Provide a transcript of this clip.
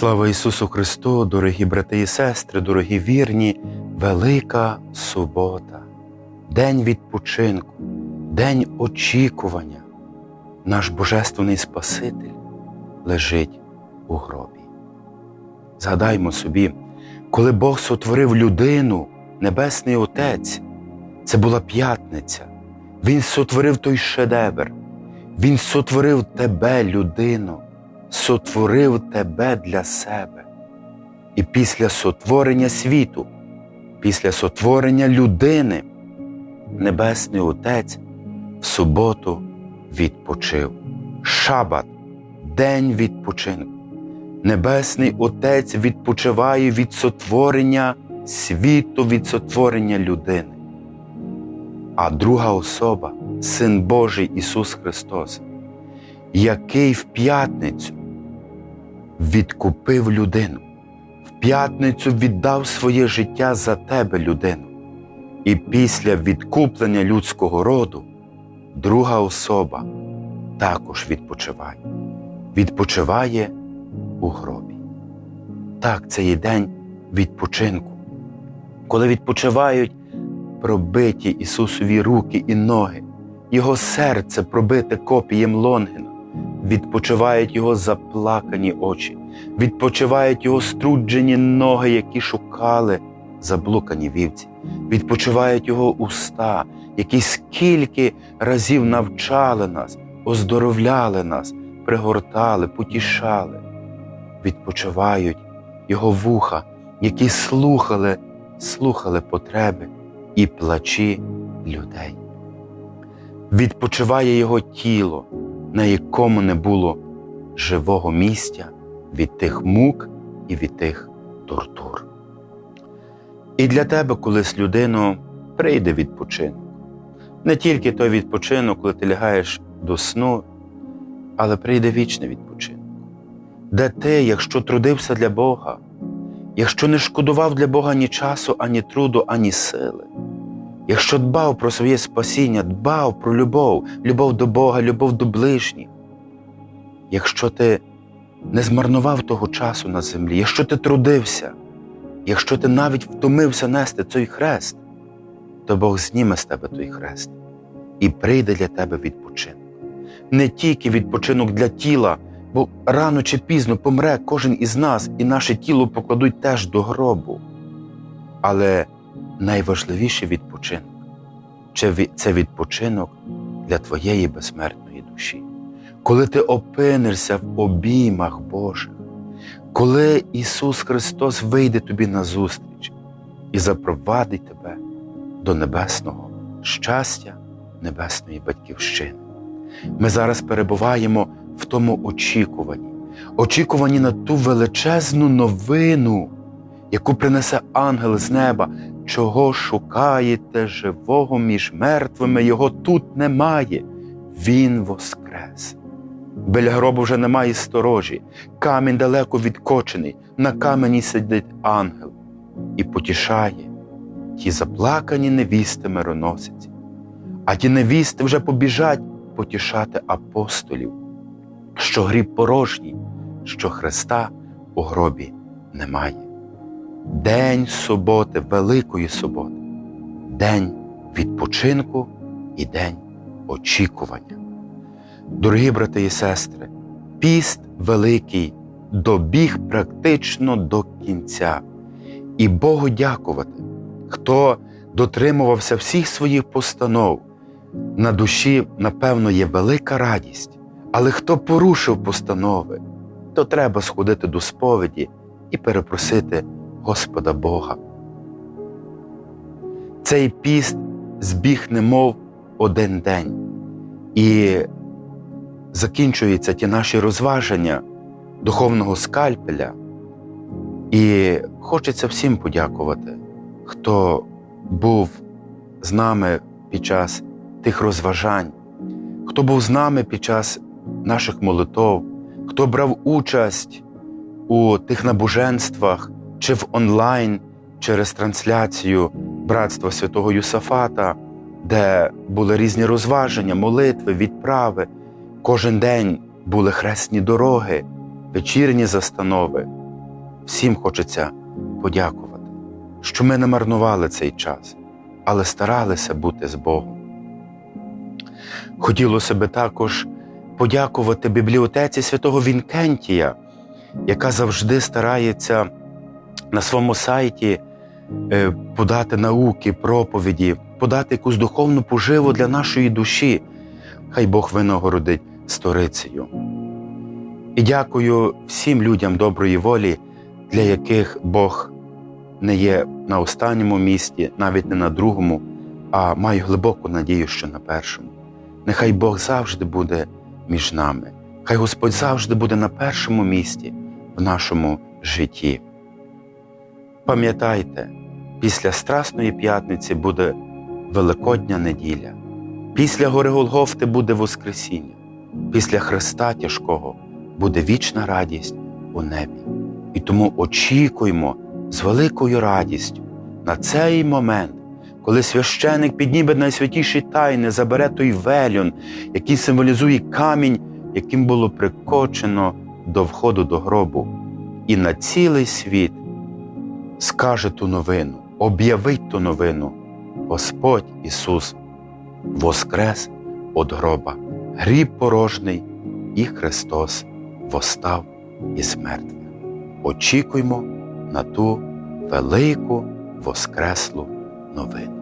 Слава Ісусу Христу, дорогі брати і сестри, дорогі вірні, велика субота, день відпочинку, день очікування. Наш Божественний Спаситель лежить у гробі. Згадаймо собі, коли Бог сотворив людину, Небесний Отець, це була п'ятниця. Він сотворив той шедевр, Він сотворив тебе, людину сотворив тебе для себе. І після сотворення світу, після сотворення людини, Небесний Отець в суботу відпочив. Шабат, день відпочинку. Небесний Отець відпочиває від сотворення світу, від сотворення людини. А друга особа, Син Божий Ісус Христос, який в п'ятницю відкупив людину, в п'ятницю віддав своє життя за тебе, людину. І після відкуплення людського роду друга особа також відпочиває, відпочиває у гробі. Так, це є день відпочинку, коли відпочивають пробиті Ісусові руки і ноги, Його серце пробите копієм Лонгена відпочивають його заплакані очі, відпочивають його струджені ноги, які шукали заблукані вівці, відпочивають його уста, які скільки разів навчали нас, оздоровляли нас, пригортали, потішали, відпочивають його вуха, які слухали, слухали потреби і плачі людей. Відпочиває його тіло, на якому не було живого місця від тих мук і від тих тортур. І для тебе колись людину прийде відпочинок. Не тільки той відпочинок, коли ти лягаєш до сну, але прийде вічний відпочинок, де ти, якщо трудився для Бога, якщо не шкодував для Бога ні часу, ані труду, ані сили, якщо дбав про своє спасіння, дбав про любов, любов до Бога, любов до ближніх, якщо ти не змарнував того часу на землі, якщо ти трудився, якщо ти навіть втомився нести цей хрест, то Бог зніме з тебе той хрест і прийде для тебе відпочинок. Не тільки відпочинок для тіла, бо рано чи пізно помре кожен із нас, і наше тіло покладуть теж до гробу. Але найважливіший відпочинок це відпочинок для твоєї безсмертної душі. Коли ти опинишся в обіймах Божих, коли Ісус Христос вийде тобі назустріч і запровадить тебе до небесного щастя, небесної батьківщини. Ми зараз перебуваємо в тому очікуванні, очікуванні на ту величезну новину, яку принесе ангел з неба, чого шукаєте живого між мертвими, його тут немає. Він воскрес. Біля гробу вже немає сторожі, камінь далеко відкочений, на камені сидить ангел і потішає. Ті заплакані невісти мироносиці, а ті невісти вже побіжать потішати апостолів, що гріб порожній, що Христа у гробі немає. День суботи, Великої суботи, день відпочинку і день очікування. Дорогі брати і сестри, піст великий добіг практично до кінця. І Богу дякувати, хто дотримувався всіх своїх постанов. На душі, напевно, є велика радість, але хто порушив постанови, то треба сходити до сповіді і перепросити Господа Бога. Цей піст збіг немов один день. І закінчуються ті наші розваження духовного скальпеля. І хочеться всім подякувати, хто був з нами під час тих розважань, хто був з нами під час наших молитов, хто брав участь у тих набоженствах чи в онлайн через трансляцію братства святого Юсафата, де були різні розваження, молитви, відправи. Кожен день були хресні дороги, вечірні застанови, всім хочеться подякувати, що ми не марнували цей час, але старалися бути з Богом. Хотілося би також подякувати бібліотеці святого Вінкентія, яка завжди старається на своєму сайті е, подати науки, проповіді, подати якусь духовну поживу для нашої душі. Хай Бог винагородить сторицею. І дякую всім людям доброї волі, для яких Бог не є на останньому місці, навіть не на другому, а маю глибоку надію, що на першому. Нехай Бог завжди буде між нами, хай Господь завжди буде на першому місці в нашому житті. Пам'ятайте, після Страсної п'ятниці буде Великодня неділя, після гори Голгофти буде Воскресіння, після Христа тяжкого буде вічна радість у небі. І тому очікуємо з великою радістю на цей момент, коли священик підніме найсвятіші тайни, забере той велюн, який символізує камінь, яким було прикочено до входу до гробу, і на цілий світ скаже ту новину, об'явить ту новину. Господь Ісус воскрес од гроба, гріб порожний, і Христос восстав із мертвих. Очікуймо на ту велику воскреслу новину.